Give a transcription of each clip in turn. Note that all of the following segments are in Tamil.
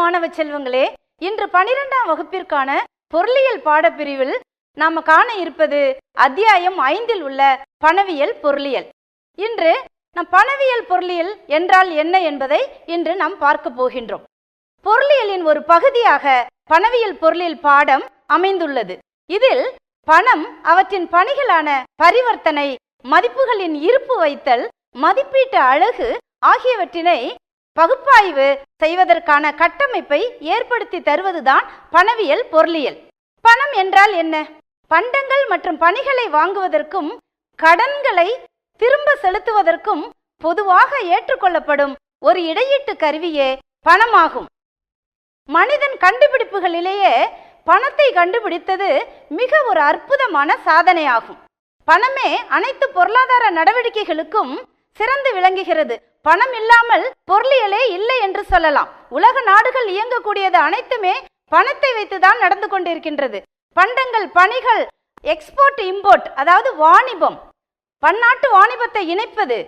மாணவ செல்வங்களே இன்று பனிரெண்டாம் வகுப்பிற்கான பொருளியல் பாடப்பிரிவில் நாம காண இருப்பது அத்தியாயம் ஐந்தில் உள்ள பணவியல் பொருளியல். இன்று நம் பணவியல் பொருளியல் என்றால் என்ன என்பதை இன்று நாம் பார்க்க போகின்றோம். பொருளியலின் ஒரு பகுதியாக பணவியல் பொருளியல் பாடம் அமைந்துள்ளது. இதில் பணம் அவற்றின் பணிகளான பரிவர்த்தனை மதிப்புகளின் இருப்பு வைத்தல் மதிப்பீட்டு அழகு ஆகியவற்றினை பகுப்பாய்வு செய்வதற்கான கட்டமைப்பை ஏற்படுத்தி தருவதுதான் பணவியல் பொருளியல். பணம் என்றால் என்ன? பண்டங்கள் மற்றும் பணிகளை வாங்குவதற்கும் கடன்களை திரும்ப செலுத்துவதற்கும் பொதுவாக ஏற்றுக்கொள்ளப்படும் ஒரு இடையீட்டு கருவியே பணமாகும். மனிதன் கண்டுபிடிப்புகளிலேயே பணத்தை கண்டுபிடித்தது மிக ஒரு அற்புதமான சாதனையாகும். பணமே அனைத்து பொருளாதார நடவடிக்கைகளுக்கும் சிறந்து விளங்குகிறது. பணம் இல்லாமல் பொருளியலே இல்லை என்று சொல்லலாம். உலக நாடுகள் இயங்கக்கூடியது அனைத்துமே பணத்தை வைத்துதான் நடந்து கொண்டிருக்கின்றது. பண்டங்கள் பணிகள் எக்ஸ்போர்ட் இம்போர்ட் அதாவது வாணிபம். பன்னாட்டு வாணிபத்தை இணைப்பது.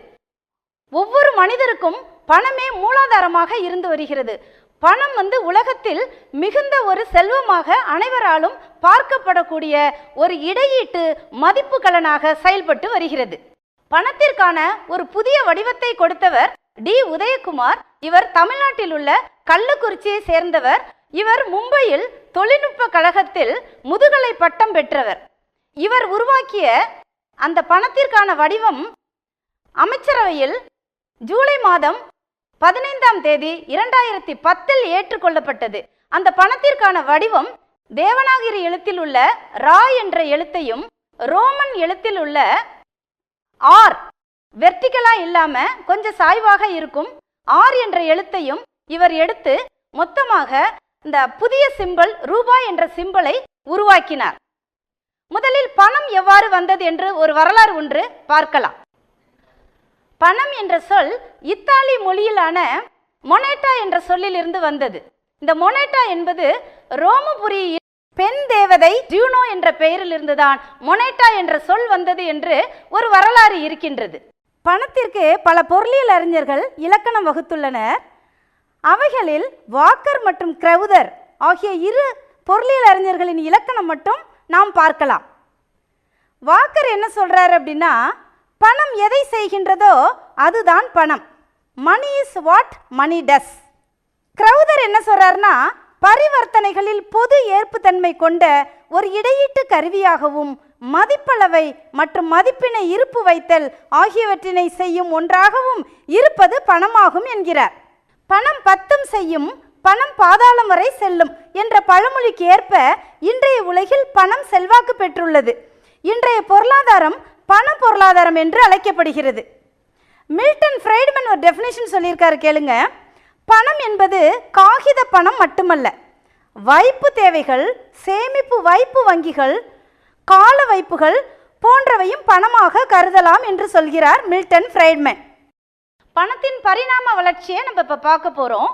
ஒவ்வொரு மனிதருக்கும் பணமே மூலாதாரமாக இருந்து வருகிறது. பணம் வந்து உலகத்தில் மிகுந்த ஒரு செல்வமாக அனைவராலும் பார்க்கப்படக்கூடிய ஒரு இடையீட்டு மதிப்பு கலனாக செயல்பட்டு வருகிறது. பணத்திற்கான ஒரு புதிய வடிவத்தை கொடுத்தவர் டி. உதயகுமார். இவர் தமிழ்நாட்டில் உள்ள கள்ளக்குறிச்சியை சேர்ந்தவர். இவர் மும்பையில் தொழில்நுட்ப கழகத்தில் முதுகலை பட்டம் பெற்றவர். இவர் உருவாக்கிய அந்த பணத்திற்கான வடிவம் அமைச்சரவையில் ஜூலை மாதம் பதினைந்தாம் தேதி இரண்டாயிரத்தி பத்தில் ஏற்றுக்கொள்ளப்பட்டது. அந்த பணத்திற்கான வடிவம் தேவநாகரி எழுத்தில் உள்ள ரா என்ற எழுத்தையும் ரோமன் எழுத்தில் உள்ள ஆர். வெர்டிகலா இல்லாம கொஞ்சம் சாய்வாக இருக்கும். ஆர் என்ற எழுத்தையும் இவர் எடுத்து மொத்தமாக இந்த புதிய சிம்பல் ரூபாய் என்ற சிம்பலை உருவாக்கினார். முதலில் பணம் எவ்வாறு வந்தது என்று ஒரு வரலாறு ஒன்று பார்க்கலாம். பணம் என்ற சொல் இத்தாலி மொழியிலான மொனேட்டா என்ற சொல்லிலிருந்து வந்தது. இந்த மொனேட்டா என்பது ரோமபுரி பெண் தேவதை ஜூனோ என்ற பெயரில் இருந்துதான் மொனேட்டா என்ற சொல் வந்தது என்று ஒரு வரலாறு இருக்கின்றது. பணத்திற்கு பல பொருளியல் அறிஞர்கள் இலக்கணம் வகுத்துள்ளனர். அவைகளில் வாக்கர் மற்றும் கிரவுதர் ஆகிய இரு பொருளியல் அறிஞர்களின் இலக்கணம் மட்டும் நாம் பார்க்கலாம். வாக்கர் என்ன சொல்றாரு அப்படின்னா பணம் எதை செய்கின்றதோ அதுதான் பணம். Money is what money does Crowther என்ன சொல்றாருன்னா பரிவர்த்தனைகளில் பொது ஏற்புத்தன்மை கொண்ட ஒரு இடையீட்டு கருவியாகவும் மதிப்பளவை மற்றும் மதிப்பினை இருப்பு வைத்தல் ஆகியவற்றினை செய்யும் ஒன்றாகவும் இருப்பது பணமாகும் என்கிறார். பணம் பத்தும் செய்யும் பணம் பாதாளம் வரை செல்லும் என்ற பழமொழிக்கு ஏற்ப இன்றைய உலகில் பணம் செல்வாக்கு பெற்றுள்ளது. இன்றைய பொருளாதாரம் பண பொருளாதாரம் என்று அழைக்கப்படுகிறது. மில்டன் ஃப்ரைட்மன் ஒரு டெஃபினேஷன் சொல்லியிருக்காரு கேளுங்க. பணம் என்பது காகித பணம் மட்டுமல்ல. வைப்பு தேவைகள் சேமிப்பு வைப்பு வங்கிகள் கால வைப்புகள் போன்றவையும் பணமாக கருதலாம் என்று சொல்கிறார் மில்டன் ஃப்ரைட்மேன். பணத்தின் பரிணாம வளர்ச்சியை நம்ம இப்போ பார்க்க போகிறோம்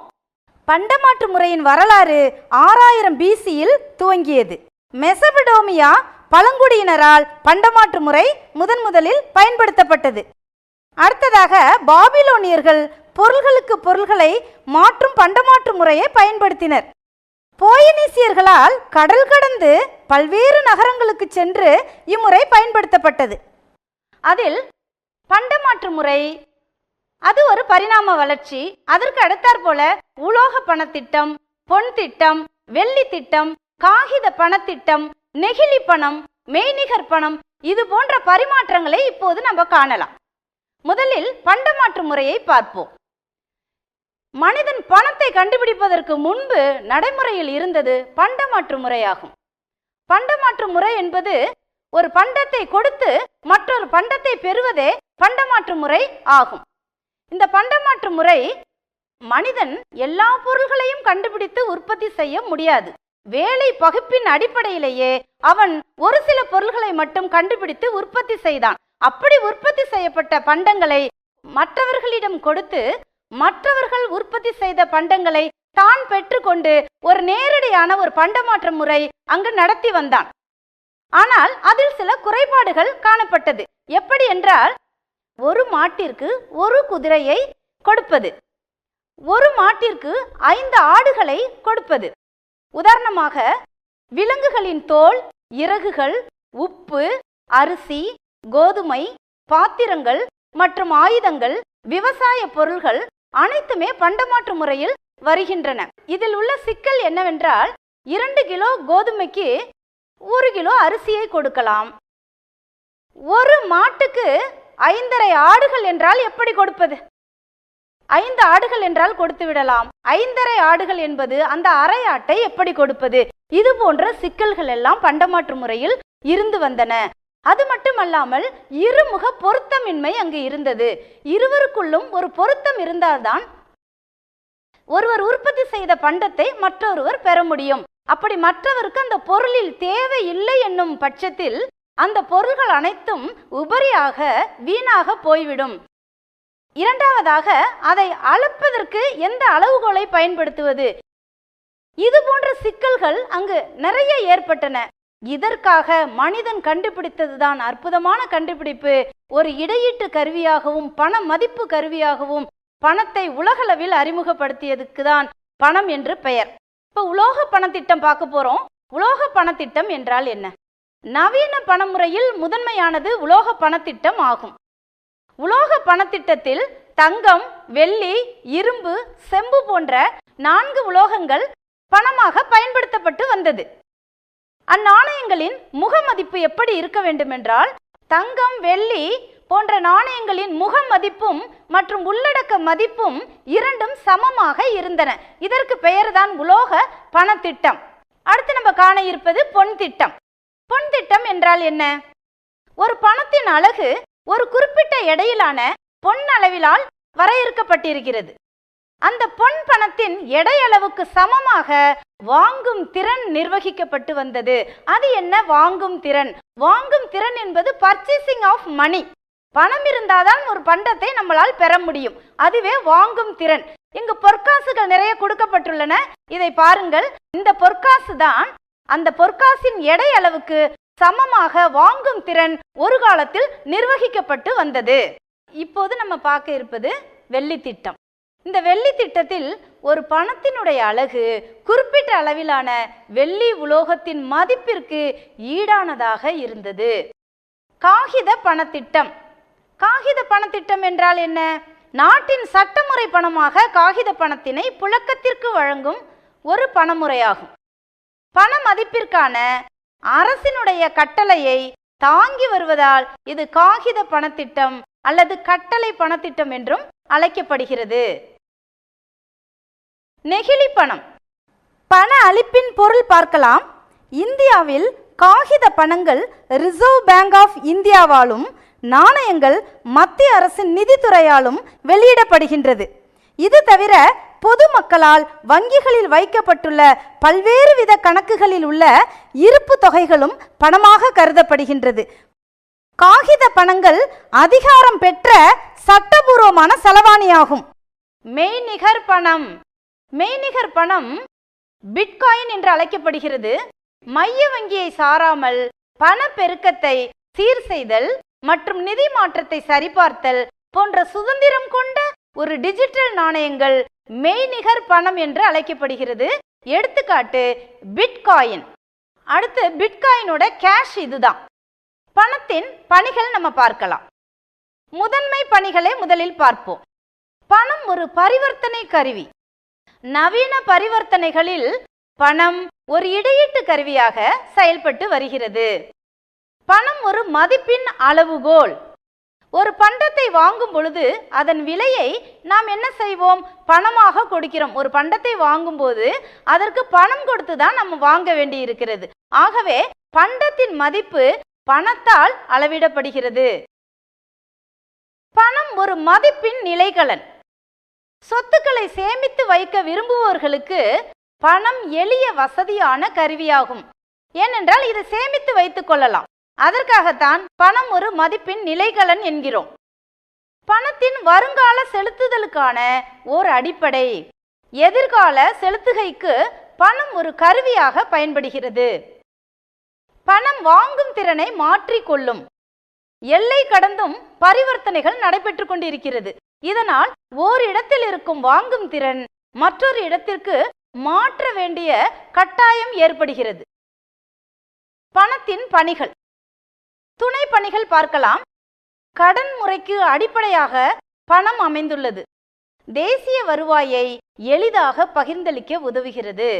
பண்டமாற்று முறையின் வரலாறு ஆறாயிரம் பிசியில் துவங்கியது. மெசபடோமியா பழங்குடியினரால் பண்டமாற்று முறை முதன் முதலில் பயன்படுத்தப்பட்டது. அடுத்ததாக பாபிலோனியர்கள் பொருள்களுக்கு பொருள்களை மாற்றும் பண்டமாற்று முறையை பயன்படுத்தினர். போயனீசியர்களால் கடல் கடந்து பல்வேறு நகரங்களுக்கு சென்று இம்முறை பயன்படுத்தப்பட்டது. அதில் பண்டமாற்று முறை அது ஒரு பரிணாம வளர்ச்சி. அதற்கு அடுத்தாற் போல உலோக பணத்திட்டம் பொன் திட்டம் வெள்ளி திட்டம் காகித பணத்திட்டம் நெகிழி பணம் மெய்நிகர் பணம் இது போன்ற பரிமாற்றங்களை இப்போது நம்ம காணலாம். முதலில் பண்டமாற்று முறையை பார்ப்போம். மனிதன் பணத்தை கண்டுபிடிப்பதற்கு முன்பு நடைமுறையில் இருந்தது பண்டமாற்று முறையாகும். பண்டமாற்று முறை என்பது ஒரு பண்டத்தை கொடுத்து மற்றொரு பண்டத்தை பெறுவதே பண்டமாற்று முறை ஆகும். இந்த பண்டமாற்று முறை மனிதன் எல்லா பொருள்களையும் கண்டுபிடித்து உற்பத்தி செய்ய முடியாது. வேலை பகுப்பின் அடிப்படையிலேயே அவன் ஒரு சில பொருள்களை மட்டும் கண்டுபிடித்து உற்பத்தி செய்தான். அப்படி உற்பத்தி செய்யப்பட்ட பண்டங்களை மற்றவர்களிடம் கொடுத்து மற்றவர்கள் உற்பத்தி செய்த பண்டங்களை தான் பெற்றுக்கொண்டு ஒரு நேரடியான ஒரு பண்டமாற்ற முறை அங்கு நடத்தி வந்தான். ஆனால் அதில் சில குறைபாடுகள் காணப்பட்டது. எப்படி என்றால் ஒரு மாட்டிற்கு ஒரு குதிரையை கொடுப்பது. ஒரு மாட்டிற்கு ஐந்து ஆடுகளை கொடுப்பது. உதாரணமாக விலங்குகளின் தோல் இறகுகள் உப்பு அரிசி கோதுமை பாத்திரங்கள் மற்றும் ஆயுதங்கள் விவசாய பொருள்கள் அனைத்துமே பண்டமாற்று முறையில் வருகின்றன. இதில் உள்ள சிக்கல் என்னவென்றால் இரண்டு கிலோ கோதுமைக்கு ஒரு கிலோ அரிசியை கொடுக்கலாம். ஒரு மாட்டுக்கு ஐந்தரை ஆடுகள் என்றால் எப்படி கொடுப்பது? ஐந்து ஆடுகள் என்றால் கொடுத்து விடலாம். ஐந்தரை ஆடுகள் என்பது அந்த அரை ஆட்டை எப்படி கொடுப்பது? இது போன்ற சிக்கல்கள் எல்லாம் பண்டமாற்று முறையில் இருந்து வந்தன. அது மட்டுமல்லாமல் இருமுக பொருத்தமின்மை அங்கு இருந்தது. இருவருக்குள்ளும் ஒரு பொருத்தம் இருந்தால்தான் ஒருவர் உற்பத்தி செய்த பண்டத்தை மற்றொருவர் பெற முடியும். அப்படி மற்றவருக்கு அந்த பொருளில் தேவை இல்லை என்னும் பட்சத்தில் அந்த பொருள்கள் அனைத்தும் உபரியாக வீணாக போய்விடும். இரண்டாவதாக அதை அளப்பதற்கு எந்த அளவுகோலை பயன்படுத்துவது? இது போன்ற சிக்கல்கள் அங்கு நிறைய ஏற்பட்டன. இதற்காக மனிதன் கண்டுபிடித்ததுதான் அற்புதமான கண்டுபிடிப்பு. ஒரு இடையீட்டு கருவியாகவும் பண மதிப்பு கருவியாகவும் பணத்தை உலகளவில் அறிமுகப்படுத்தியதுக்கு தான் பணம் என்று பெயர். இப்போ உலோக பணத்திட்டம் பார்க்க போறோம். உலோக பணத்திட்டம் என்றால் என்ன? நவீன பணமுறையில் முதன்மையானது உலோக பணத்திட்டம் ஆகும். உலோக பணத்திட்டத்தில் தங்கம் வெள்ளி இரும்பு செம்பு போன்ற நான்கு உலோகங்கள் பணமாக பயன்படுத்தப்பட்டு வந்தது. அந்நாணயங்களின் முகமதிப்பு எப்படி இருக்க வேண்டுமென்றால் தங்கம் வெள்ளி போன்ற நாணயங்களின் முக மதிப்பும் மற்றும் உள்ளடக்க மதிப்பும் இரண்டும் சமமாக இருந்தன. இதற்கு பெயர்தான் உலோக பணத்திட்டம். அடுத்து நம்ம காண இருப்பது பொன் திட்டம். பொன் திட்டம் என்றால் என்ன? ஒரு பணத்தின் அழகு ஒரு குறிப்பிட்ட எடையிலான பொன் அளவிலால் வரையறுக்கப்பட்டிருக்கிறது. அந்த பொன் பணத்தின் எடையளவுக்கு சமமாக வாங்கும் திறன் நிர்வகிக்கப்பட்டு வந்தது. அது என்ன வாங்கும் திறன்? வாங்கும் திறன் என்பது பர்ச்சேசிங் ஆஃப் மணி பணம் இருந்தாதான் ஒரு பண்டத்தை நம்மளால் பெற முடியும். அதுவே வாங்கும் திறன். இங்கு பொற்காசுகள் நிறைய கொடுக்கப்பட்டுள்ளன. இதை பாருங்கள். இந்த பொற்காசு தான் அந்த பொற்காசின் எடை அளவுக்கு சமமாக வாங்கும் திறன் ஒரு காலத்தில் நிர்வகிக்கப்பட்டு வந்தது. இப்போது நம்ம பார்க்க இருப்பது வெள்ளி திட்டம் இந்த வெள்ளி திட்டத்தில் ஒரு பணத்தினுடைய அழகு குறிப்பிட்ட அளவிலான வெள்ளி உலோகத்தின் மதிப்பிற்கு ஈடானதாக இருந்தது. காகித பணத்திட்டம். காகித பணத்திட்டம் என்றால் என்ன? நாட்டின் சட்டமுறை பணமாக காகித பணத்தினை புழக்கத்திற்கு வழங்கும் ஒரு பணமுறையாகும். பண மதிப்பிற்கான அரசினுடைய கட்டளையை தாங்கி வருவதால் இது காகித பணத்திட்டம் அல்லது கட்டளை பணத்திட்டம் என்றும் அழைக்கப்படுகிறது. நெகிழி பணம். பண அளிப்பின் பொருள் பார்க்கலாம். இந்தியாவில் காகித பணங்கள் ரிசர்வ் பேங்க் ஆஃப் இந்தியாவாலும் நாணயங்கள் மத்திய அரசின் நிதித்துறையாலும் வெளியிடப்படுகின்றது. இது தவிர பொதுமக்களால் வங்கிகளில் வைக்கப்பட்டுள்ள பல்வேறு வித கணக்குகளில் உள்ள இருப்பு தொகைகளும் பணமாக கருதப்படுகின்றது. காகித பணங்கள் அதிகாரம் பெற்ற சட்டபூர்வமான செலவாணியாகும். மெய்நிகர் பணம். மெய்நிகர் பணம் பிட்காயின் என்று அழைக்கப்படுகிறது. மைய வங்கியை சாராமல் பண பெருக்கத்தை சீர் செய்தல் மற்றும் நிதி மாற்றத்தை சரிபார்த்தல் போன்ற சுதந்திரம் கொண்ட ஒரு டிஜிட்டல் நாணயங்கள் மெய்நிகர் பணம் என்று அழைக்கப்படுகிறது. எடுத்துக்காட்டு பிட்காயின். அடுத்து பிட்காயினோட கேஷ் இதுதான். பணத்தின் பணிகள் நம்ம பார்க்கலாம். முதன்மை பணிகளை முதலில் பார்ப்போம். பணம் ஒரு பரிவர்த்தனை கருவி. நவீன பரிவர்த்தனைகளில் பணம் ஒரு இடையீட்டு கருவியாக செயல்பட்டு வருகிறது. பணம் ஒரு மதிப்பின் அளவுகோல். ஒரு பண்டத்தை வாங்கும் பொழுது அதன் விலையை நாம் என்ன செய்வோம்? பணமாக கொடுக்கிறோம். ஒரு பண்டத்தை வாங்கும்போது அதற்கு பணம் கொடுத்து தான் நம்ம வாங்க வேண்டி இருக்கிறது ஆகவே பண்டத்தின் மதிப்பு பணத்தால் அளவிடப்படுகிறது. பணம் ஒரு மதிப்பின் நிலைகளன் சொத்துக்களை சேமித்து வைக்க விரும்புவோர்களுக்கு பணம் எளிய வசதியான கருவியாகும். ஏனென்றால் இதை சேமித்து வைத்துக் கொள்ளலாம். அதற்காகத்தான் பணம் ஒரு மதிப்பின் நிலைகளன் என்கிறோம். பணத்தின் வருங்கால செலுத்துதலுக்கான ஓர் அடிப்படை. எதிர்கால செலுத்துகைக்கு பணம் ஒரு கருவியாக பயன்படுகிறது. பணம் வாங்கும் திறனை மாற்றிக்கொள்ளும் எல்லை கடந்தும் பரிவர்த்தனைகள் நடைபெற்று கொண்டிருக்கிறது. இதனால் ஓரிடத்தில் இருக்கும் வாங்கும் திறன் மற்றொரு இடத்திற்கு மாற்ற வேண்டிய கட்டாயம் ஏற்படுகிறது. பணத்தின் பணிகள். துணை பணிகள் பார்க்கலாம். கடன் முறைக்கு அடிப்படையாக பணம் அமைந்துள்ளது. தேசிய வருவாயை எளிதாக பகிர்ந்தளிக்க உதவுகிறது.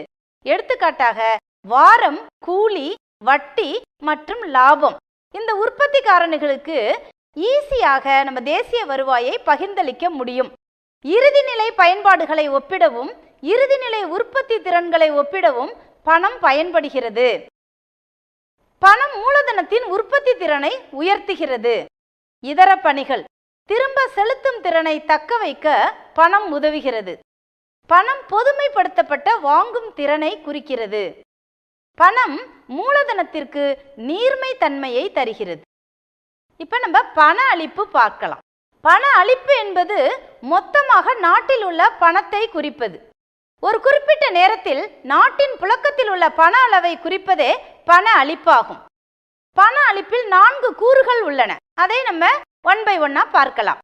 எடுத்துக்காட்டாக வாரம் கூலி வட்டி மற்றும் லாபம். இந்த உற்பத்தி காரணிகளுக்கு ஈஸியாக நம்ம தேசிய வருவாயை பகிர்ந்தளிக்க முடியும். இறுதிநிலை பயன்பாடுகளை ஒப்பிடவும் இறுதிநிலை உற்பத்தி திறன்களை ஒப்பிடவும் பணம் பயன்படுகிறது. பணம் மூலதனத்தின் உற்பத்தி திறனை உயர்த்துகிறது. இதர பணிகள். திரும்ப செலுத்தும் திறனை தக்க வைக்க பணம் உதவுகிறது. பணம் பொதுமைப்படுத்தப்பட்ட வாங்கும் திறனை குறிக்கிறது. பணம் மூலதனத்திற்கு நீர்மை தன்மையை தருகிறது. இப்போ நம்ம பண அளிப்பு பார்க்கலாம். பண அளிப்பு என்பது மொத்தமாக நாட்டில் உள்ள பணத்தை குறிப்பது. ஒரு குறிப்பிட்ட நேரத்தில் நாட்டின் புழக்கத்தில் உள்ள பண அளவை குறிப்பதே பண அளிப்பாகும் பண அளிப்பில் நான்கு கூறுகள் உள்ளன. அதை நம்ம ஒன் பை ஒன்னா பார்க்கலாம்.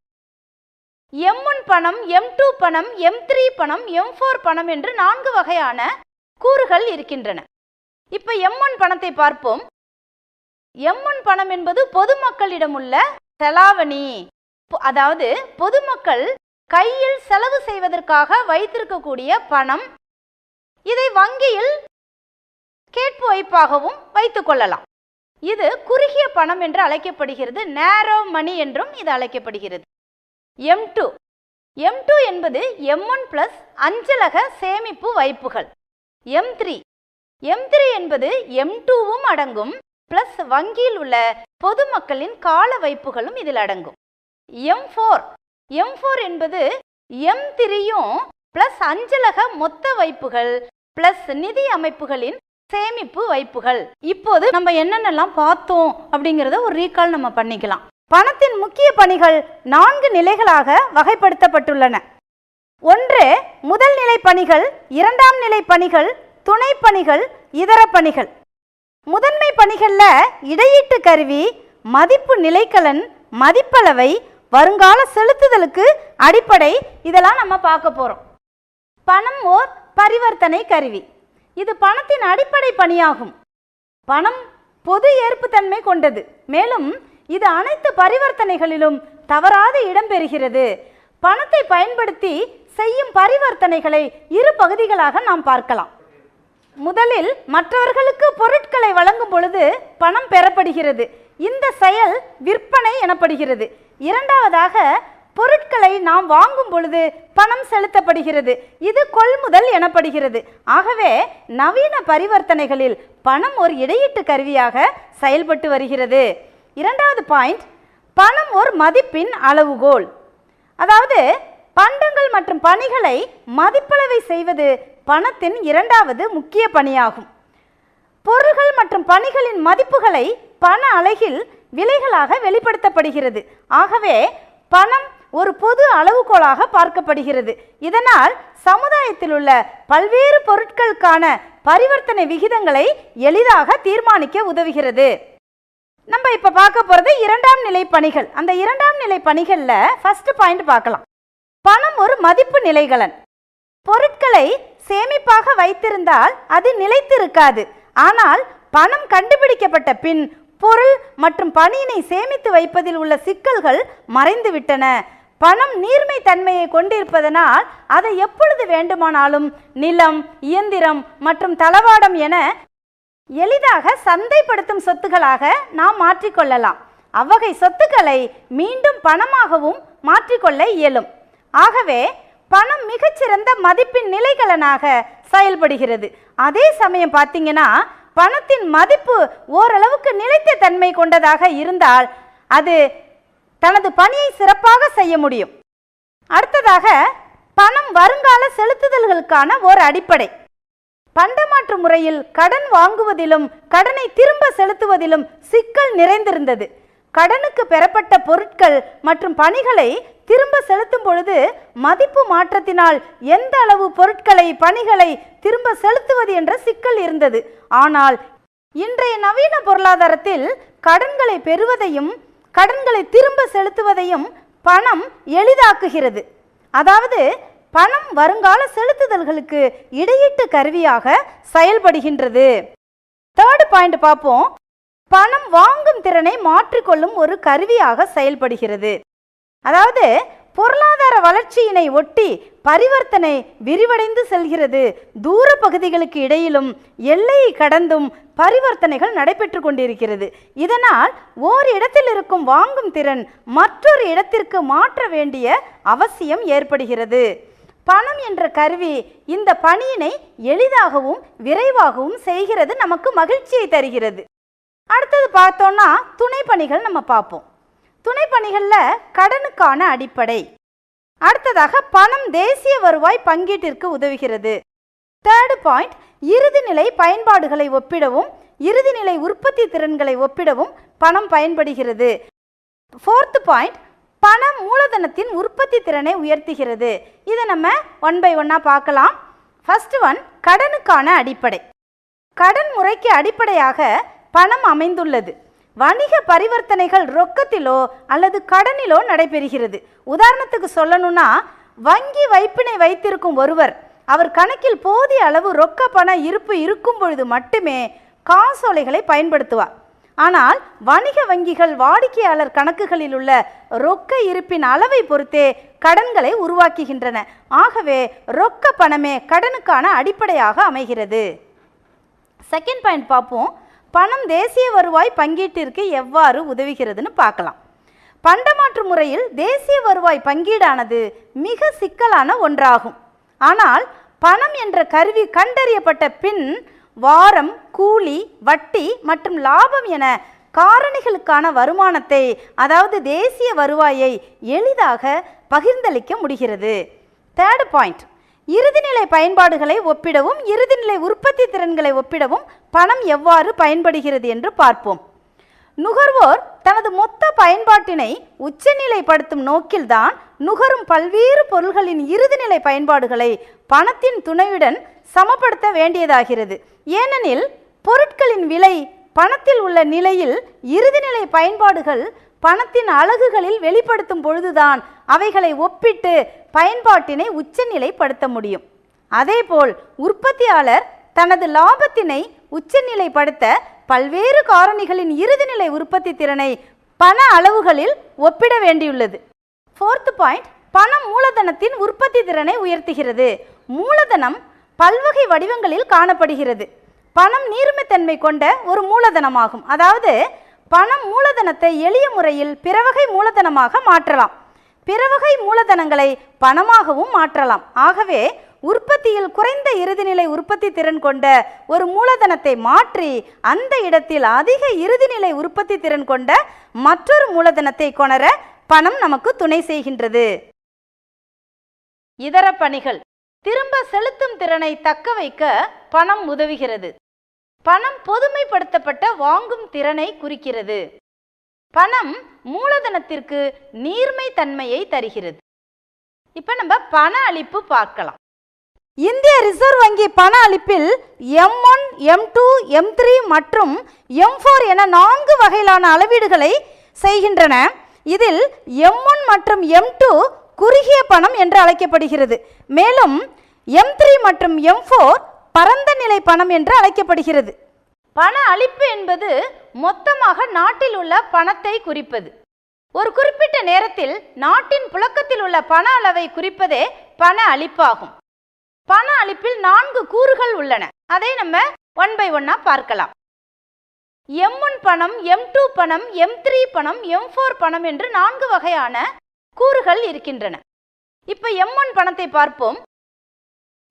எம் ஒன் பணம் எம் டூ பணம் எம் த்ரீ பணம் எம் ஃபோர் பணம் என்று நான்கு வகையான கூறுகள் இருக்கின்றன. இப்ப எம் ஒன் பணத்தை பார்ப்போம். எம் ஒன் பணம் என்பது பொதுமக்களிடம் உள்ள செலாவணி அதாவது பொதுமக்கள் கையில் செலவு செய்வதற்காக வைத்திருக்கக்கூடிய பணம். இதை வங்கியில் கேட்பு வைப்பாகவும் வைத்துக் கொள்ளலாம். இது குறுகிய பணம் என்று அழைக்கப்படுகிறது. நேரோ மணி என்றும் இது அழைக்கப்படுகிறது. எம் டூ எம் டூ என்பது எம் ஒன் பிளஸ் அஞ்சலக சேமிப்பு வைப்புகள். எம் த்ரீ எம் த்ரீ என்பது எம் டூவும் அடங்கும் பிளஸ் வங்கியில் உள்ள பொதுமக்களின் கால வைப்புகளும் இதில் அடங்கும். எம் ஃபோர் எம் ஃபோர் என்பது எம் த்ரீயும் பிளஸ் அஞ்சலக மொத்த வைப்புகள் பிளஸ் நிதி அமைப்புகளின் சேமிப்பு வைப்புகள். இப்போது நம்ம என்னென்னலாம் பார்த்தோம் அப்படிங்கிறத ஒரு ரீகால் நம்ம பண்ணிக்கலாம். பணத்தின் முக்கிய பணிகள் நான்கு நிலைகளாக வகைப்படுத்தப்பட்டுள்ளன. ஒன்று முதல் நிலை பணிகள் இரண்டாம் நிலை பணிகள் துணை பணிகள் இதர பணிகள். முதன்மை பணிகளில் இடையீட்டு கருவி மதிப்பு நிலைக்கலன் மதிப்பளவை வருங்கால செலுத்துதலுக்கு அடிப்படை இதெல்லாம் நம்ம பார்க்க போகிறோம் பணம் ஓர் பரிவர்த்தனை கருவி. இது பணத்தின் அடிப்படை பணியாகும். பணம் பொது ஏற்புத்தன்மை கொண்டது. மேலும் இது அனைத்து பரிவர்த்தனைகளிலும் தவறாத இடம்பெறுகிறது பணத்தை பயன்படுத்தி செய்யும் பரிவர்த்தனைகளை இரு பகுதிகளாக நாம் பார்க்கலாம். முதலில் மற்றவர்களுக்கு பொருட்களை வழங்கும் பொழுது பணம் பெறப்படுகிறது. இந்த செயல் விற்பனை எனப்படுகிறது. இரண்டாவதாக பொருட்களை நாம் வாங்கும் பொழுது பணம் செலுத்தப்படுகிறது. இது கொள்முதல் எனப்படுகிறது. ஆகவே நவீன பரிவர்த்தனைகளில் பணம் ஒரு இடையீட்டு கருவியாக செயல்பட்டு வருகிறது. இரண்டாவது பாயிண்ட் பணம் ஒரு மதிப்பின் அளவுகோல். அதாவது பண்டங்கள் மற்றும் பணிகளை மதிப்பளவை செய்வது பணத்தின் இரண்டாவது முக்கிய பணியாகும். பொருள்கள் மற்றும் பணிகளின் மதிப்புகளை பண அலகில் விலைகளாக வெளிப்படுத்தப்படுகிறது. ஆகவே பணம் ஒரு பொது அளவுகோலாக பார்க்கப்படுகிறது. இதனால் சமுதாயத்தில் உள்ள பல்வேறு பொருட்களுக்கான பரிவர்த்தனை விகிதங்களை எளிதாக தீர்மானிக்க உதவுகிறது. நம்ம இப்போ பார்க்க போகிறது இரண்டாம் நிலை பணிகள். அந்த இரண்டாம் நிலை பணிகளில் ஃபஸ்ட்டு பாயிண்ட் பார்க்கலாம். பணம் ஒரு மதிப்பு நிலைகளன் பொருட்களை சேமிப்பாக வைத்திருந்தால் அது நிலைத்திருக்காது. ஆனால் பணம் கண்டுபிடிக்கப்பட்ட பின் பொருள் மற்றும் பணியினை சேமித்து வைப்பதில் உள்ள சிக்கல்கள் மறைந்துவிட்டன. பணம் நீர்மை தன்மையை கொண்டிருப்பதனால் அதை எப்பொழுது வேண்டுமானாலும் நிலம் இயந்திரம் மற்றும் தளவாடம் என எளிதாக சந்தைப்படுத்தும் சொத்துக்களாக நாம் மாற்றிக்கொள்ளலாம். அவ்வகை சொத்துக்களை மீண்டும் பணமாகவும் மாற்றிக்கொள்ள இயலும். ஆகவே பணம் மிகச்சிறந்த மதிப்பின் நிலைகளனாக செயல்படுகிறது. அதே சமயம் பார்த்தீங்கன்னா பணத்தின் மதிப்பு ஓரளவுக்கு நிலைத்த தன்மை கொண்டதாக இருந்தால் அது தனது பணியை சிறப்பாக செய்ய முடியும். அடுத்ததாக பணம் வருங்கால செலுத்துதல்களுக்கான ஒரு அடிப்படை. பண்டமாற்று முறையில் கடன் வாங்குவதிலும் கடனை திரும்ப செலுத்துவதிலும் சிக்கல் நிறைந்திருந்தது. கடனுக்கு பெறப்பட்ட பொருட்கள் மற்றும் பணிகளை திரும்ப செலுத்தும் பொழுது மதிப்பு மாற்றத்தினால் எந்த அளவு பொருட்களை பணிகளை திரும்ப செலுத்துவது என்ற சிக்கல் இருந்தது. ஆனால் இன்றைய நவீன பொருளாதாரத்தில் கடன்களை பெறுவதையும் கடன்களை திரும்ப செலுத்துவதையும் பணம் எளிதாக்குகிறது. அதாவது பணம் வருங்கால செலுத்துதல்களுக்கு இடையீட்டு கருவியாக செயல்படுகின்றது. தேர்ட் பாயிண்ட் பார்ப்போம். பணம் வாங்கும் திறனை மாற்றிக்கொள்ளும் ஒரு கருவியாக செயல்படுகிறது. அதாவது பொருளாதார வளர்ச்சியினை ஒட்டி பரிவர்த்தனை விரிவடைந்து செல்கிறது. தூர பகுதிகளுக்கு இடையிலும் எல்லையை கடந்தும் பரிவர்த்தனைகள் நடைபெற்று கொண்டிருக்கிறது. இதனால் ஓர் இடத்தில் இருக்கும் வாங்கும் திறன் மற்றொரு இடத்திற்கு மாற்ற வேண்டிய அவசியம் ஏற்படுகிறது. பணம் என்ற கருவி இந்த பணியினை எளிதாகவும் விரைவாகவும் செய்கிறது நமக்கு மகிழ்ச்சியை தருகிறது. அடுத்தது பார்த்தோம்னா துணை பணிகள் நம்ம பார்ப்போம். துணை பணிகளில் கடனுக்கான அடிப்படை. அடுத்ததாக பணம் தேசிய வருவாய் பங்கீட்டிற்கு உதவுகிறது. தேர்டு பாயிண்ட் இறுதிநிலை பயன்பாடுகளை ஒப்பிடவும் இறுதிநிலை உற்பத்தி திறன்களை ஒப்பிடவும் பணம் பயன்படுகிறது. ஃபோர்த்து பாயிண்ட் பண மூலதனத்தின் உற்பத்தி திறனை உயர்த்துகிறது. இதை நம்ம ஒன் பை ஒன்னாக பார்க்கலாம். ஃபர்ஸ்ட் ஒன் கடனுக்கான அடிப்படை. கடன் முறைக்கு அடிப்படையாக பணம் அமைந்துள்ளது. வணிக பரிவர்த்தனைகள் ரொக்கத்திலோ அல்லது கடனிலோ நடைபெறுகிறது. உதாரணத்துக்கு சொல்லணும்னா வங்கி வைப்பினை வைத்திருக்கும் ஒருவர் அவர் கணக்கில் போதிய அளவு ரொக்க பண இருப்பு இருக்கும் பொழுது மட்டுமே காசோலைகளை பயன்படுத்துவார். ஆனால் வணிக வங்கிகள் வாடிக்கையாளர் கணக்குகளில் உள்ள ரொக்க இருப்பின் அளவை பொறுத்தே கடன்களை உருவாக்குகின்றன. ஆகவே ரொக்க பணமே கடனுக்கான அடிப்படையாக அமைகிறது. செகண்ட் பாயிண்ட் பார்ப்போம். பணம் தேசிய வருவாய் பங்கீட்டிற்கு எவ்வாறு உதவுகிறதுன்னு பார்க்கலாம். பண்டமாற்று முறையில் தேசிய வருவாய் பங்கீடானது மிக சிக்கலான ஒன்றாகும். ஆனால் பணம் என்ற கருவி கண்டறியப்பட்ட பின் வாரம் கூலி வட்டி மற்றும் லாபம் என காரணிகளுக்கான வருமானத்தை அதாவது தேசிய வருவாயை எளிதாக பகிர்ந்தளிக்க முடிகிறது. தேர்ட் பாயிண்ட் இறுதிநிலை பயன்பாடுகளை ஒப்பிடவும் இறுதிநிலை உற்பத்தி திறன்களை ஒப்பிடவும் பணம் எவ்வாறு பயன்படுகிறது என்று பார்ப்போம். நுகர்வோர் தனது மொத்த பயன்பாட்டினை உச்சநிலைப்படுத்தும் நோக்கில்தான் நுகரும் பல்வேறு பொருள்களின் இறுதிநிலை பயன்பாடுகளை பணத்தின் துணையுடன் சமப்படுத்த வேண்டியதாகிறது. ஏனெனில் பொருட்களின் விலை பணத்தில் உள்ள நிலையில் இறுதிநிலை பயன்பாடுகள் பணத்தின் அலகுகளில் வெளிப்படுத்தும் பொழுதுதான் அவைகளை ஒப்பிட்டு பயன்பாட்டினை உச்சநிலைப்படுத்த முடியும். அதேபோல் உற்பத்தியாளர் தனது லாபத்தினை உச்சநிலைப்படுத்த பல்வேறு காரணிகளின் இறுதிநிலை உற்பத்தி திறனை பண அளவுகளில் ஒப்பிட வேண்டியுள்ளது. ஃபோர்த் பாயிண்ட் பணம் மூலதனத்தின் உற்பத்தி திறனை உயர்த்துகிறது. மூலதனம் பல்வகை வடிவங்களில் காணப்படுகிறது. பணம் நீர்மைத்தன்மை கொண்ட ஒரு மூலதனமாகும். அதாவது பணம் மூலதனத்தை எளிய முறையில் பிறவகை மூலதனமாக மாற்றலாம். பிறவகை மூலதனங்களை பணமாகவும் மாற்றலாம். ஆகவே உற்பத்தியில் குறைந்த இறுதிநிலை உற்பத்தி திறன் கொண்ட ஒரு மூலதனத்தை மாற்றி அந்த இடத்தில் அதிக இறுதிநிலை உற்பத்தி திறன் கொண்ட மற்றொரு மூலதனத்தை கொணர பணம் நமக்கு துணை செய்கின்றது. இதர பணிகள். திரும்ப செலுத்தும் திறனை தக்க வைக்க பணம் உதவுகிறது. பணம் பொதுமைப்படுத்தப்பட்ட வாங்கும் திறனை குறிக்கிறது. பணம் மூலதனத்திற்கு நீர்மை தன்மையை தருகிறது. இப்போ நம்ம பண அளிப்பு பார்க்கலாம். இந்திய ரிசர்வ் வங்கி பண அளிப்பில் M one M two M three மற்றும் எம் ஃபோர் என நான்கு வகையிலான அளவீடுகளை செய்கின்றன. இதில் எம் ஒன் மற்றும் எம் டூ குறுகிய பணம் என்று அழைக்கப்படுகிறது. மேலும் எம் த்ரீ மற்றும் எம் ஃபோர் பரந்த நிலை பணம் என்று அழைக்கப்படுகிறது. பண அளிப்பு என்பது மொத்தமாக நாட்டில் உள்ள பணத்தை குறிப்பது. ஒரு குறிப்பிட்ட நேரத்தில் நாட்டின் புழக்கத்தில் உள்ள பண அளவை குறிப்பதே பண அளிப்பாகும். பண அளிப்பில் நான்கு கூறுகள் உள்ளன. அதை நம்ம ஒன் பை ஒன்னா பார்க்கலாம். எம் ஒன் பணம் எம் டூ பணம் எம் த்ரீ பணம் எம் ஃபோர் பணம் என்று நான்கு வகையான கூறுகள் இருக்கின்றன. இப்போ எம் ஒன் பணத்தை பார்ப்போம்.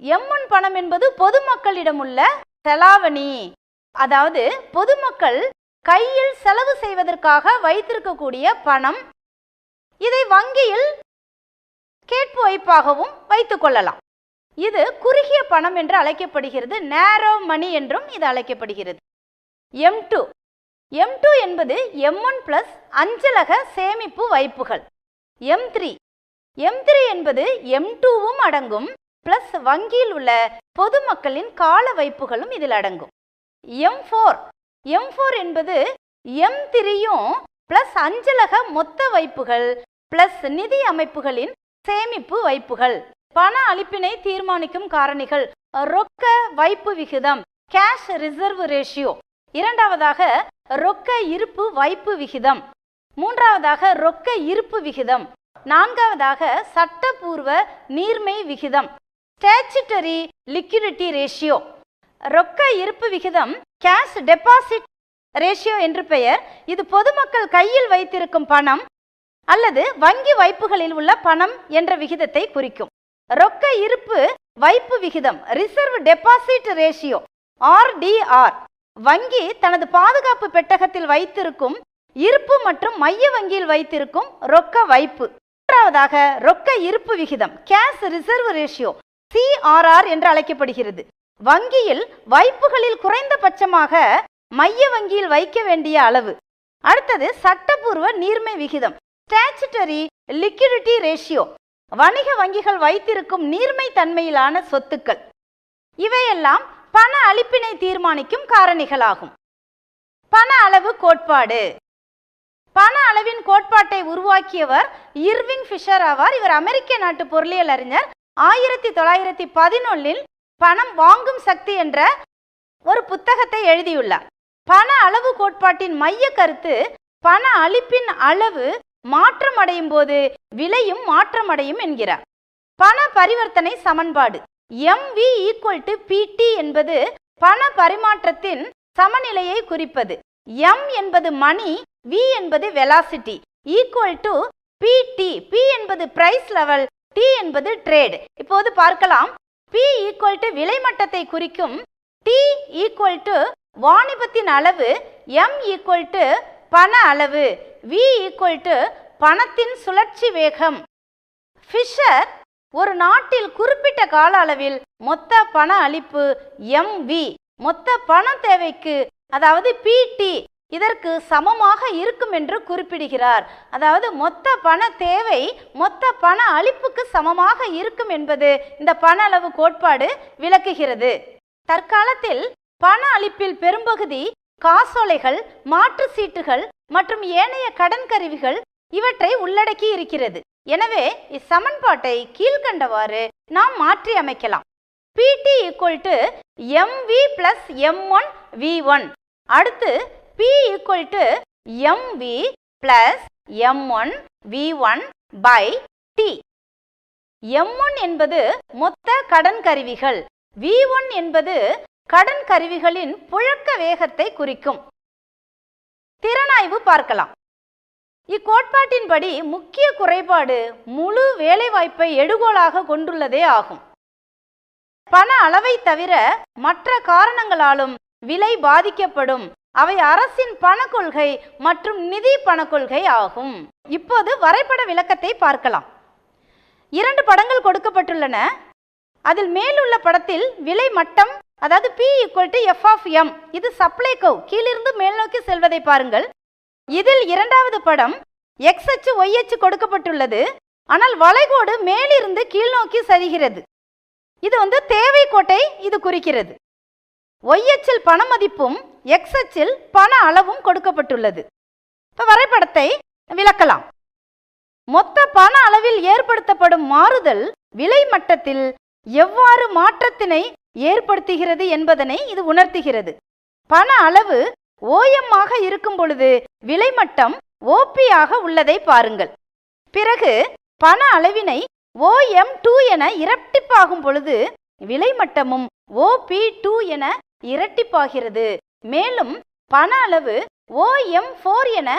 எம் ஒன் பணம் என்பது பொதுமக்களிடம் உள்ள செலாவணி. அதாவது பொதுமக்கள் கையில் செலவு செய்வதற்காக வைத்திருக்கக்கூடிய பணம் இதை வங்கியில் கேட்பு வைப்பாகவும் வைத்துக் கொள்ளலாம். இது குறுகிய பணம் என்று அழைக்கப்படுகிறது. நேரோ மணி என்றும் இது அழைக்கப்படுகிறது. எம் டூ எம் டூ என்பது எம் ஒன் பிளஸ் அஞ்சலக சேமிப்பு வைப்புகள். எம் த்ரீ எம் த்ரீ என்பது எம் டூவும் அடங்கும். பிளஸ் வங்கியில் உள்ள பொதுமக்களின் கால வைப்புகளும் இதில் அடங்கும். எம் ஃபோர் எம் ஃபோர் என்பது எம் திரியும் பிளஸ் அஞ்சலக மொத்த வைப்புகள் பிளஸ் நிதி அமைப்புகளின் சேமிப்பு வைப்புகள். பண அளிப்பினை தீர்மானிக்கும் காரணிகள் ரொக்க வைப்பு விகிதம் கேஷ் ரிசர்வ் ரேஷியோ இரண்டாவதாக ரொக்க இருப்பு வைப்பு விகிதம். மூன்றாவதாக ரொக்க இருப்பு விகிதம். நான்காவதாக சட்டப்பூர்வ நீர்மை விகிதம். ஸ்டேச்சுட்டரி லிக்விடிட்டி ரேஷியோ ரொக்க இருப்பு விகிதம் கேஷ் டெபாசிட் ரேஷியோ என்று பெயர். இது பொதுமக்கள் கையில் வைத்திருக்கும் பணம் அல்லது வங்கி வைப்புகளில் உள்ள பணம் என்ற விகிதத்தை குறிக்கும். ரொக்க இருப்பு வைப்பு விகிதம் ரிசர்வ் டெபாசிட் ரேஷியோ ஆர்டிஆர் வங்கி தனது பாதுகாப்பு பெட்டகத்தில் வைத்திருக்கும் இருப்பு மற்றும் மைய வங்கியில் வைத்திருக்கும் ரொக்க வைப்பு. மூன்றாவதாக ரொக்க இருப்பு விகிதம் கேஷ் ரிசர்வ் ரேஷியோ சிஆர்ஆர் என்று அழைக்கப்படுகிறது. வங்கியில் வைப்புகளில் குறைந்தபட்சமாக மைய வங்கியில் வைக்க வேண்டிய அளவு. அடுத்தது சட்டப்பூர்வ நீர்மை விகிதம். ஸ்டாச்சுட்டரி லிக்விடிட்டி ரேஷியோ வணிக வங்கிகள் வைத்திருக்கும் நீர்மை தன்மையிலான சொத்துக்கள். இவையெல்லாம் பண அளிப்பினை தீர்மானிக்கும் காரணிகளாகும். பண அளவு கோட்பாடு. பண அளவின் கோட்பாட்டை உருவாக்கியவர் இர்விங் ஃபிஷர் ஆவார். இவர் அமெரிக்க நாட்டு பொருளியல் அறிஞர். ஆயிரத்தி தொள்ளாயிரத்தி பதினொன்னில் பணம் வாங்கும் சக்தி என்ற ஒரு புத்தகத்தை எழுதியுள்ளார். பண அளவு கோட்பாட்டின் மைய கருத்து பண அளிப்பின் அளவு மாற்றமடையும் போது விலையும் மாற்றமடையும் என்கிறார். பண பரிவர்த்தனை சமன்பாடு எம்வி ஈக்குவல் டு பிடி என்பது பண பரிமாற்றத்தின் சமநிலையை குறிப்பது. எம் என்பது மணி வி என்பது velocity equal to PT P என்பது பிரைஸ் லெவல் டி என்பது ட்ரேட் இப்போது பார்க்கலாம். பி ஈக்குவல் டு விலைமட்டத்தை குறிக்கும் டி ஈக்குவல் டு வாணிபத்தின் அளவு எம் ஈக்குவல் டு பண அளவு வி ஈக்குவல் டு பணத்தின் சுழற்சி வேகம். ஃபிஷர் ஒரு நாட்டில் குறிப்பிட்ட கால அளவில் மொத்த பண அளிப்பு எம்வி மொத்த பண தேவைக்கு அதாவது பிடி இதற்கு சமமாக இருக்கும் என்று குறிப்பிடுகிறார். அதாவது மொத்த பண தேவை மொத்த பண அளிப்புக்கு சமமாக இருக்கும் என்பது இந்த பண அளவு கோட்பாடு விளக்குகிறது. தற்காலத்தில் பண அளிப்பில் பெரும்பகுதி காசோலைகள் மாற்று சீட்டுகள் மற்றும் ஏனைய கடன் கருவிகள் இவற்றை உள்ளடக்கி இருக்கிறது. எனவே இச்சமன்பாட்டை கீழ்கண்டவாறு நாம் மாற்றி அமைக்கலாம். PT equal to MV plus M one V one அடுத்து P equal to mv plus M one V one by T M one என்பது மொத்த கடன் கருவிகள். வி ஒன் என்பது கடன் கருவிகளின் புழக்க வேகத்தை குறிக்கும். திறனாய்வு பார்க்கலாம். இக்கோட்பாட்டின்படி முக்கிய குறைபாடு முழு வேலைவாய்ப்பை எடுகோலாக கொண்டுள்ளதே ஆகும். பண அளவை தவிர மற்ற காரணங்களாலும் விலை பாதிக்கப்படும் அவை அரசின் பணக்கொள்கை மற்றும் நிதி பணக்கொள்கை ஆகும். இப்போது வரைபட விளக்கத்தை பார்க்கலாம். இரண்டு படங்கள் கொடுக்கப்பட்டுள்ளன. அதில் மேலுள்ள படத்தில் விலை மட்டம் அதாவது P equal to F of M இது சப்ளை கவ் கீழிருந்து மேல் நோக்கி செல்வதை பாருங்கள். இதில் இரண்டாவது படம் எக்ஸ் அச்சு ஒய் அச்சு கொடுக்கப்பட்டுள்ளது. ஆனால் வளைகோடு மேலிருந்து கீழ்நோக்கி சரிகிறது. இது வந்து தேவை கோட்டை இது குறிக்கிறது. ஒய் அச்சில் பண மதிப்பும் எக்ஸ் அச்சில் பண அளவும் கொடுக்கப்பட்டுள்ளது. இப்போ வரைபடத்தை விளக்கலாம். மொத்த பண அளவில் ஏற்படுத்தப்படும் மாறுதல் விலை மட்டத்தில் எவ்வாறு மாற்றத்தினை ஏற்படுத்துகிறது என்பதனை இது உணர்த்துகிறது. பண அளவு ஓஎம் ஆக இருக்கும் பொழுது விலை மட்டம் ஓபி ஆக உள்ளதை பாருங்கள். பிறகு பண அளவினை ஓஎம் டூ என இரட்டிப்பாகும் பொழுது விலை மட்டமும் ஓபி டூ என இரட்டிப்பாகிறது. மேலும் பண அளவு ஓஎம் ஃபோர் என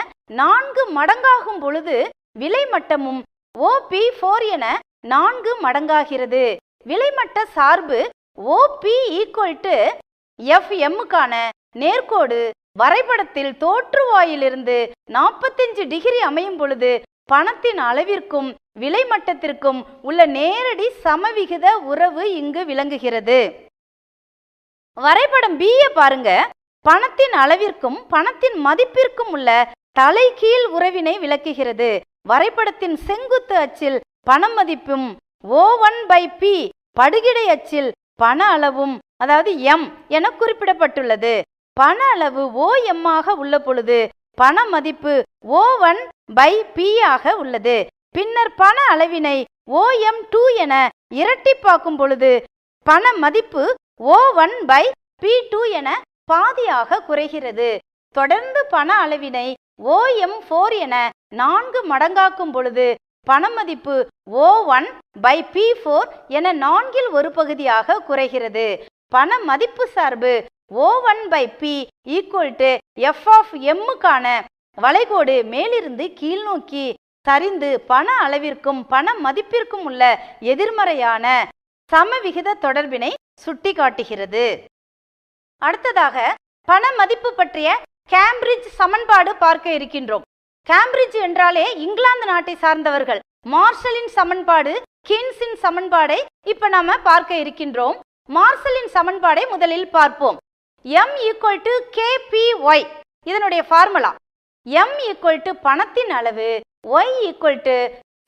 நான்கு மடங்காகும் பொழுது விலைமட்டமும் ஓபி ஃபோர் என நான்கு மடங்காகிறது. விலைமட்ட சார்பு ஓபி ஈக்குவல் டு எஃப்எம்முக்கான நேர்கோடு வரைபடத்தில் தோற்றுவாயிலிருந்து நாற்பத்தஞ்சு டிகிரி அமையும் பொழுது பணத்தின் அளவிற்கும் விலை மட்டத்திற்கும் உள்ள நேரடி சமவிகித உறவு இங்கு விளங்குகிறது. வரைபடம் B பாருங்க. பணத்தின் அளவிற்கும் பணத்தின் மதிப்பிற்கும் உள்ள தலைகீழ் உறவினை விளக்குகிறது. வரைபடத்தின் செங்குத்து அச்சில் பண மதிப்பும் ஓ ஒன் பை பி படுகிடை அச்சில் பண அளவும் அதாவது எம் என குறிப்பிடப்பட்டுள்ளது. பண அளவு ஓ எம் ஆக உள்ள பொழுது பண மதிப்பு ஓ ஒன் பை பி ஆக உள்ளது. பின்னர் பண அளவினை ஓஎம் டூ என இரட்டிப்பாக்கும் பொழுது பண மதிப்பு O one by P two என பாதியாக குறைகிறது. தொடர்ந்து பண அளவினை ஓஎம் ஃபோர் என நான்கு மடங்காக்கும் பொழுது பண மதிப்பு O one by P four என நான்கில் ஒரு பகுதியாக குறைகிறது. பண மதிப்பு சார்பு O one by P equal to F of எம்முக்கான வளைகோடு மேலிருந்து கீழ்நோக்கி சரிந்து பண அளவிற்கும் பண மதிப்பிற்கும் உள்ள எதிர்மறையான சமவிகித தொடர்பினை சுட்டிக்காட்டுகிறது. அடுத்ததாக பண மதிப்பு பற்றிய கேம்பிரிட்ஜ் சமன்பாடு பார்க்க இருக்கின்றோம். கேம்பிரிட்ஜ் என்றாலே இங்கிலாந்து நாட்டை சார்ந்தவர்கள். மார்ஷலின் சமன்பாடு கின்ஸின் சமன்பாடை இப்ப நாம பார்க்க இருக்கின்றோம். மார்ஷலின் சமன்பாடை முதலில் பார்ப்போம். M equal to K P Y இதனுடைய ஃபார்முலா எம் ஈக்குவல் டு பணத்தின் அளவு ஒய் ஈக்குவல் டு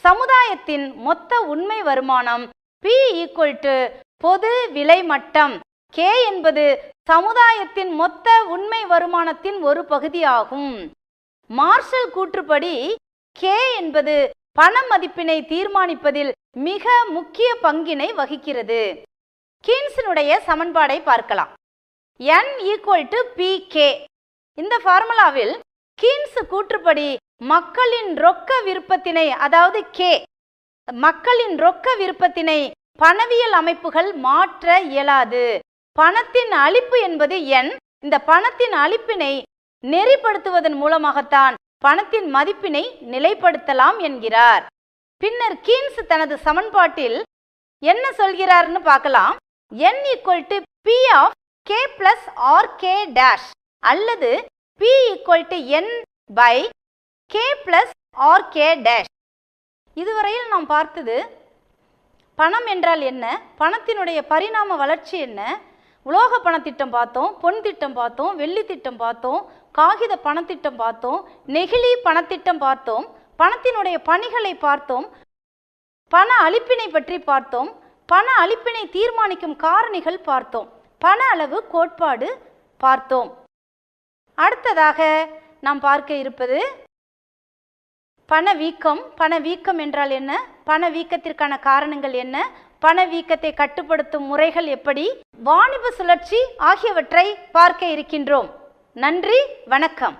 சமுதாயத்தின் மொத்த உண்மை வருமானம் பி ஈக்குவல் டு பொது விலை மட்டம் கே என்பது சமுதாயத்தின் மொத்த உண்மை வருமானத்தின் ஒரு பகுதியாகும். மார்ஷல் கூற்றுப்படி கே என்பது பண மதிப்பினை தீர்மானிப்பதில் மிக முக்கிய பங்கினை வகிக்கிறது. கீன்ஸினுடைய சமன்பாடை பார்க்கலாம். N equal to P K இந்த ஃபார்முலாவில் கீன்ஸ் கூற்றுப்படி மக்களின் ரொக்க விருப்பத்தினை அதாவது கே மக்களின் ரொக்க விருப்பத்தினை பணவியல் அமைப்புகள் மாற்ற இயலாது. பணத்தின் அழிப்பு என்பது எண் இந்த பணத்தின் அழிப்பினை நெறிப்படுத்துவதன் மூலமாகத்தான் பணத்தின் மதிப்பினை நிலைப்படுத்தலாம் என்கிறார். பின்னர் கீன்ஸ் தனது சமன்பாட்டில் என்ன சொல்கிறார்னு பார்க்கலாம். N equal to P of K plus R K dash அல்லது P equal to N by K plus R K dash இதுவரையில் நாம் பார்த்தது பணம் என்றால் என்ன? பணத்தினுடைய பரிணாம வளர்ச்சி என்ன? உலோக பணத்திட்டம் பார்த்தோம் பொன் திட்டம் பார்த்தோம் வெள்ளி திட்டம் பார்த்தோம் காகித பணத்திட்டம் பார்த்தோம் நெகிழி பணத்திட்டம் பார்த்தோம் பணத்தினுடைய பணிகளை பார்த்தோம் பண அளிப்பினை பற்றி பார்த்தோம் பண அளிப்பினை தீர்மானிக்கும் காரணிகள் பார்த்தோம் பண அளவு கோட்பாடு பார்த்தோம். அடுத்ததாக நாம் பார்க்க இருப்பது பணவீக்கம். பணவீக்கம் என்றால் என்ன? பணவீக்கத்திற்கான காரணங்கள் என்ன? பணவீக்கத்தை கட்டுப்படுத்தும் முறைகள் எப்படி? வாணிப சுழற்சி ஆகியவற்றை பார்க்க இருக்கின்றோம். நன்றி வணக்கம்.